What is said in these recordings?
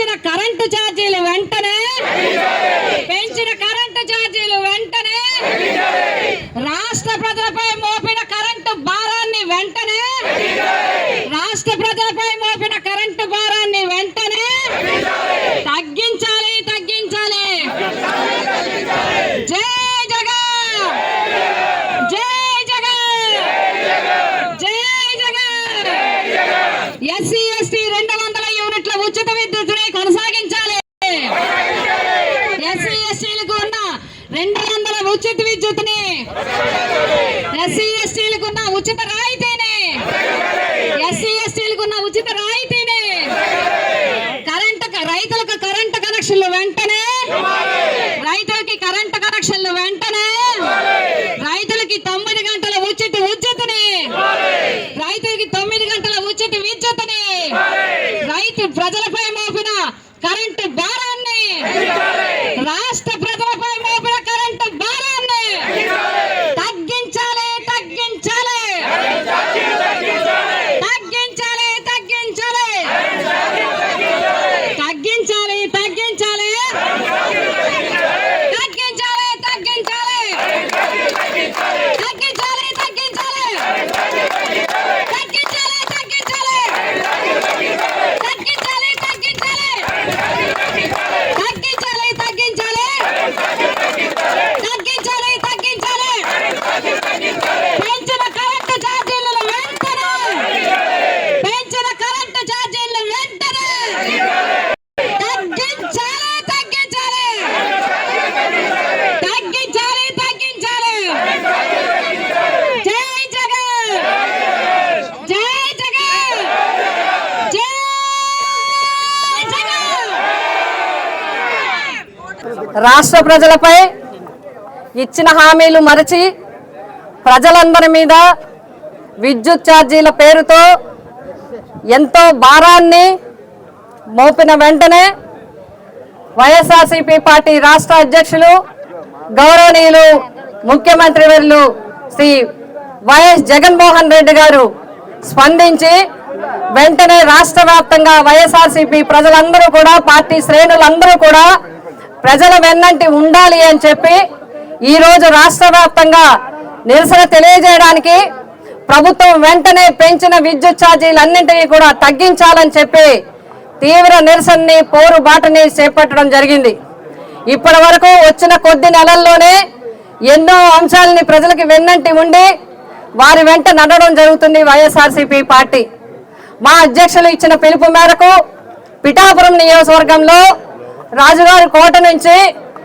చేసిన కరెంట్ కనెక్షన్లు వెంటనే. రైతులకి కరెంటు కనెక్షన్లు వెంటనే. రైతులకి తొమ్మిది గంటల ఉచిత ఉచితని రైతులకి తొమ్మిది గంటల ఉచిత విద్యుత్తుని. రైతు ప్రజలపై మోపిన కరెంటు రాష్ట్ర ప్రజలపై ఇచ్చిన హామీలు మరచి ప్రజలందరి మీద విద్యుత్ ఛార్జీల పేరుతో ఎంతో భారాన్ని మోపిన వెంటనే వైఎస్ఆర్సీపీ పార్టీ రాష్ట్ర అధ్యక్షులు గౌరవనీయులు ముఖ్యమంత్రి వర్లు శ్రీ వైఎస్ జగన్మోహన్ రెడ్డి గారు స్పందించి వెంటనే రాష్ట్ర వ్యాప్తంగా వైఎస్ఆర్సీపీ ప్రజలందరూ కూడా పార్టీ శ్రేణులందరూ కూడా ప్రజల వెన్నంటి ఉండాలి అని చెప్పి ఈరోజు రాష్ట్ర వ్యాప్తంగా నిరసన తెలియజేయడానికి ప్రభుత్వం వెంటనే పెంచిన విద్యుత్ ఛార్జీలన్నింటినీ కూడా తగ్గించాలని చెప్పి తీవ్ర నిరసనని పోరు బాటని చేపట్టడం జరిగింది. ఇప్పటి వరకు వచ్చిన కొద్ది నెలల్లోనే ఎన్నో అంశాలని ప్రజలకు వెన్నంటి ఉండి వారి వెంట నడవడం జరుగుతుంది వైఎస్ఆర్సీపీ పార్టీ. మా అధ్యక్షులు ఇచ్చిన పిలుపు మేరకు పిఠాపురం నియోజకవర్గంలో రాజుగారి కోట నుంచి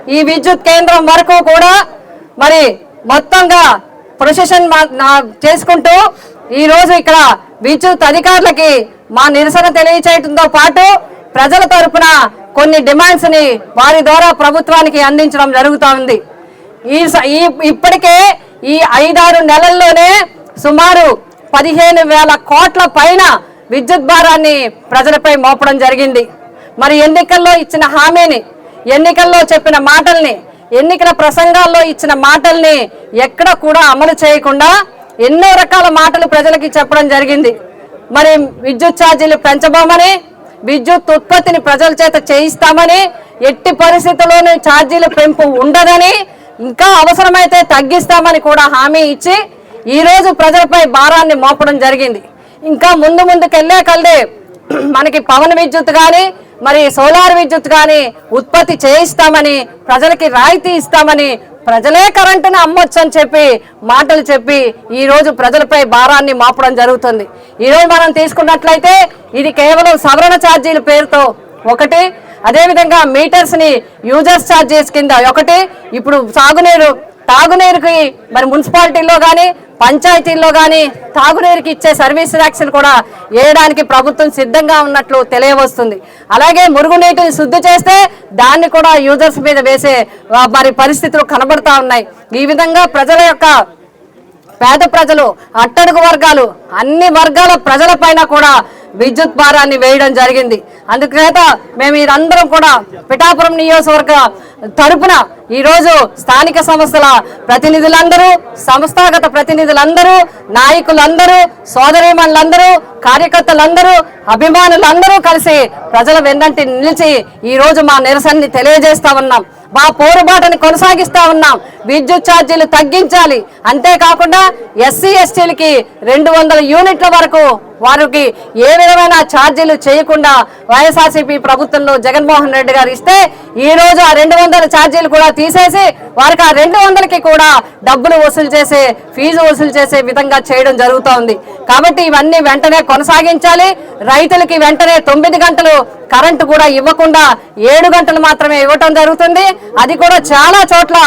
ఈ విద్యుత్ కేంద్రం వరకు కూడా మరి మొత్తంగా ప్రొసెషన్ మా- చేసుకుంటూ ఈ రోజు ఇక్కడ విద్యుత్ అధికారులకి మా నిరసన తెలియచేయడంతో పాటు ప్రజల తరపున కొన్ని డిమాండ్స్ని వారి ద్వారా ప్రభుత్వానికి అందించడం జరుగుతూ ఉంది ఈ స- ఈ ఇప్పటికే ఈ ఐదారు నెలల్లోనే సుమారు పదిహేను వేల కోట్ల పైన విద్యుత్ భారాన్ని ప్రజలపై మోపడం జరిగింది. మరి ఎన్నికల్లో ఇచ్చిన హామీని ఎన్నికల్లో చెప్పిన మాటల్ని ఎన్నికల ప్రసంగాల్లో ఇచ్చిన మాటల్ని ఎక్కడ కూడా అమలు చేయకుండా ఎన్నో రకాల మాటలు ప్రజలకి చెప్పడం జరిగింది. మరి విద్యుత్ ఛార్జీలు పెంచబోమని విద్యుత్ ఉత్పత్తిని ప్రజల చేత చేయిస్తామని ఎట్టి పరిస్థితుల్లోనూ ఛార్జీల పెంపు ఉండదని ఇంకా అవసరమైతే తగ్గిస్తామని కూడా హామీ ఇచ్చి ఈరోజు ప్రజలపై భారాన్ని మోపడం జరిగింది. ఇంకా ముందు ముందుకెళ్ళే కల్దే మనకి పవన్ విద్యుత్ కానీ మరి సోలార్ విద్యుత్ కానీ ఉత్పత్తి చేయిస్తామని ప్రజలకి రాయితీ ఇస్తామని ప్రజలే కరెంటును అమ్మొచ్చు అని చెప్పి మాటలు చెప్పి ఈరోజు ప్రజలపై భారాన్ని మాపడం జరుగుతుంది. ఈ రోజు మనం తీసుకున్నట్లయితే ఇది కేవలం సవరణ ఛార్జీల పేరుతో ఒకటి అదేవిధంగా మీటర్స్ని యూజర్స్ ఛార్జెస్ కింద ఒకటి. ఇప్పుడు సాగునీరు తాగునీరుకి మరి మున్సిపాలిటీలో కానీ పంచాయతీల్లో కానీ తాగునీరుకి ఇచ్చే సర్వీస్ ట్యాక్స్లు కూడా వేయడానికి ప్రభుత్వం సిద్ధంగా ఉన్నట్లు తెలియవస్తుంది. అలాగే మురుగునీటిని శుద్ధి చేస్తే దాన్ని కూడా యూజర్స్ మీద వేసే మరి పరిస్థితులు కనబడతా ఉన్నాయి. ఈ విధంగా ప్రజల యొక్క పేద ప్రజలు అట్టడుగు వర్గాలు అన్ని వర్గాల ప్రజల పైన కూడా విద్యుత్ భారాన్ని వేయడం జరిగింది. అందుచేత మేము ఇదందరం కూడా పిఠాపురం నియోజకవర్గ తరపున ఈరోజు స్థానిక సంస్థల ప్రతినిధులందరూ సంస్థాగత ప్రతినిధులందరూ నాయకులందరూ సోదరీమణులందరూ కార్యకర్తలందరూ అభిమానులందరూ కలిసి ప్రజల వెన్నంటి నిలిచి ఈరోజు మా నిరసనని తెలియజేస్తా ఉన్నాం. మా పోరుబాటుని కొనసాగిస్తా ఉన్నాం. విద్యుత్ ఛార్జీలు తగ్గించాలి. అంతేకాకుండా ఎస్సీ ఎస్టీలకి రెండు వందల యూనిట్ల వరకు వారికి ఏ విధమైన ఛార్జీలు చేయకుండా వైఎస్ఆర్సీపీ ప్రభుత్వంలో జగన్మోహన్ రెడ్డి గారు ఇస్తే ఈ రోజు ఆ రెండు వందల ఛార్జీలు కూడా తీసేసి వారికి ఆ రెండు వందలకి కూడా డబ్బులు వసూలు చేసే ఫీజు వసూలు చేసే విధంగా చేయడం జరుగుతూ ఉంది కాబట్టి ఇవన్నీ వెంటనే కొనసాగించాలి. రైతులకి వెంటనే తొమ్మిది గంటలు కరెంటు కూడా ఇవ్వకుండా ఏడు గంటలు మాత్రమే ఇవ్వటం జరుగుతుంది. అది కూడా చాలా చోట్ల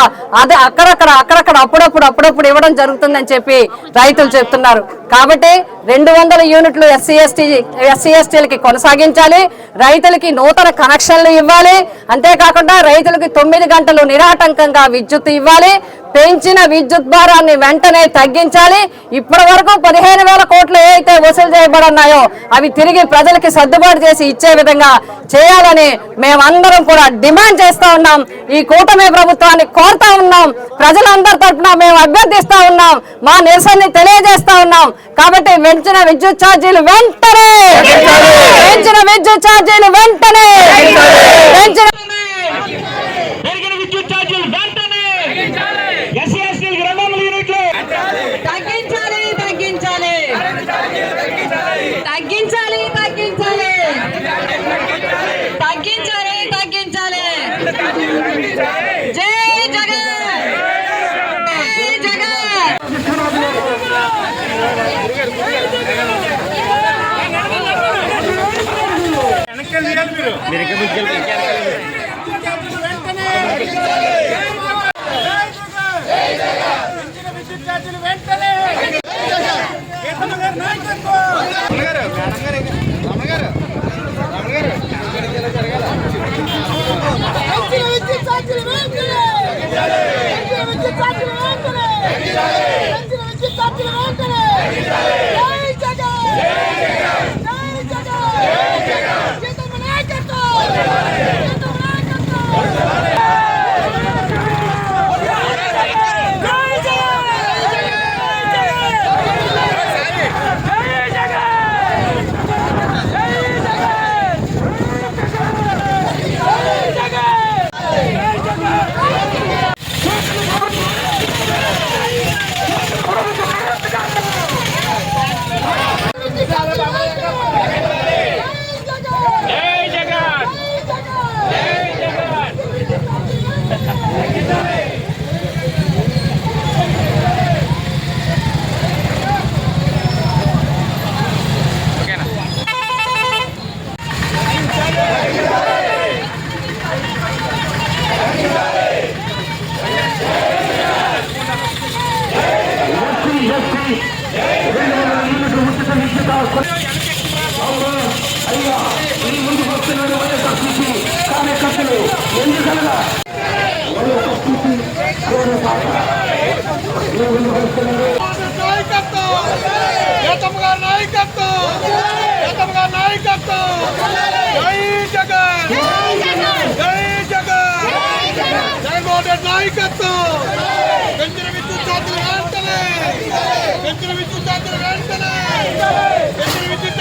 అది అక్కడక్కడ అక్కడక్కడ అప్పుడప్పుడు అప్పుడప్పుడు ఇవ్వడం జరుగుతుందని చెప్పి రైతులు చెప్తున్నారు. కాబట్టి రెండు వందల యూనిట్లు ఎస్సీ ఎస్టీ ఎస్సీ ఎస్టీలకి కొనసాగించాలి. రైతులకి నూతన కనెక్షన్లు ఇవ్వాలి. అంతేకాకుండా రైతులకి తొమ్మిది గంటలు నిరాటంకంగా విద్యుత్ ఇవ్వాలి పెంచిన విద్యుత్ భారాన్ని వెంటనే తగ్గించాలి. ఇప్పటి వరకు పదిహేను వేల కోట్లు ఏవైతే వసూలు చేయబడున్నాయో అవి తిరిగి ప్రజలకి సర్దుబాటు చేసి ఇచ్చే విధంగా చేయాలని మేమందరం కూడా డిమాండ్ చేస్తా ఉన్నాం. ఈ కూటమి ప్రభుత్వాన్ని కోరుతా ఉన్నాం. ప్రజలందరి తరఫున మేము అభ్యర్థిస్తా ఉన్నాం. మా నిరసనని తెలియజేస్తా ఉన్నాం. కాబట్టి పెంచిన విద్యుత్ ఛార్జీలు వెంటనే! పెంచిన విద్యుత్ ఛార్జీలు వెంటనే! పెంచిన పెరిగిన విద్యుత్ ఛార్జీలు వెంటనే ఎస్సీ ఎస్టీలకు రెండు వందల యూనిట్లు తగ్గించాలి తగ్గించాలి తగ్గించాలి తగ్గించాలి. తగ్గించాలి తగ్గించాలి. జై జగన్! జై జగన్! పెంచిన విద్యుత్ వెంటనే! పెంచిన విద్యుత్ ఛార్జీలు వెంటనే! పెంచిన విద్యుత్ ఛార్జీలు వెంటనే! జై జగన్! జై జగన్! సీతమ్మ నాయకత్వం! సీతమ్మ నాయకత్వం! జై జగన్ నాయకత్వం! సీతమ్మ గారి నాయకత్వం! సీతమ్మ గారి నాయకత్వం! జై జగన్! జై జగన్! జగన్మోహన్ రెడ్డి నాయకత్వం పెంచిన విద్యుత్ ఛార్జీలు వెంటనే పెంచిన విద్యుత్ ఛార్జీలు వెంటనే పెంచిన విద్యుత్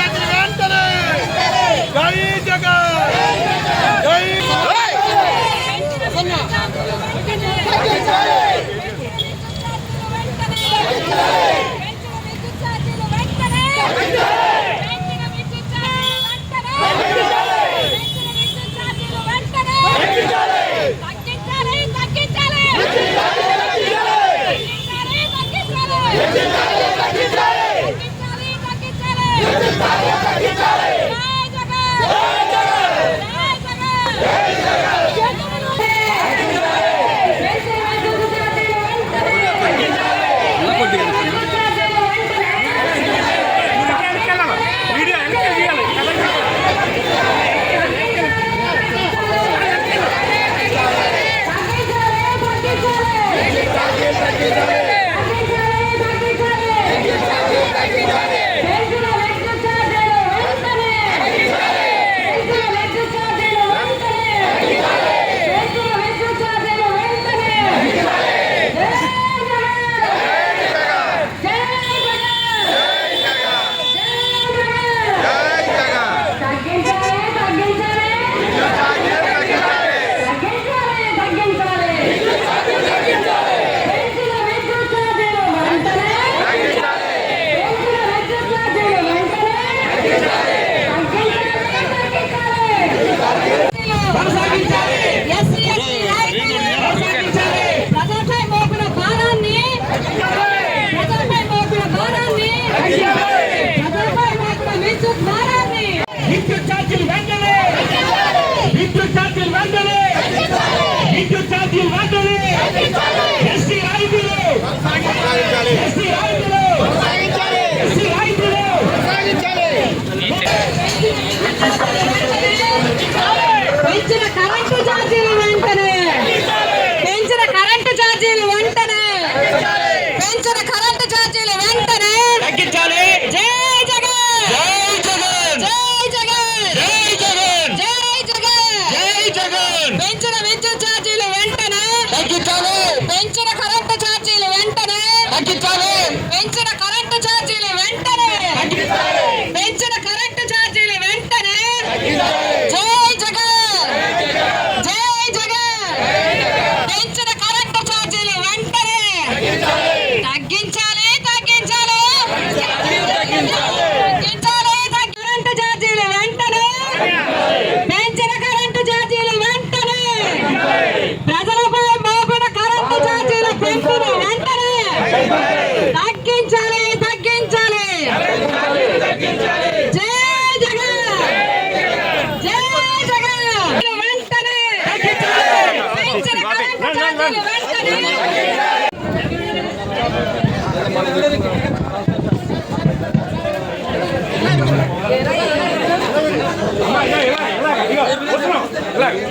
ఛార్జీలు వెంటనే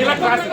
ఇలా క్లాస్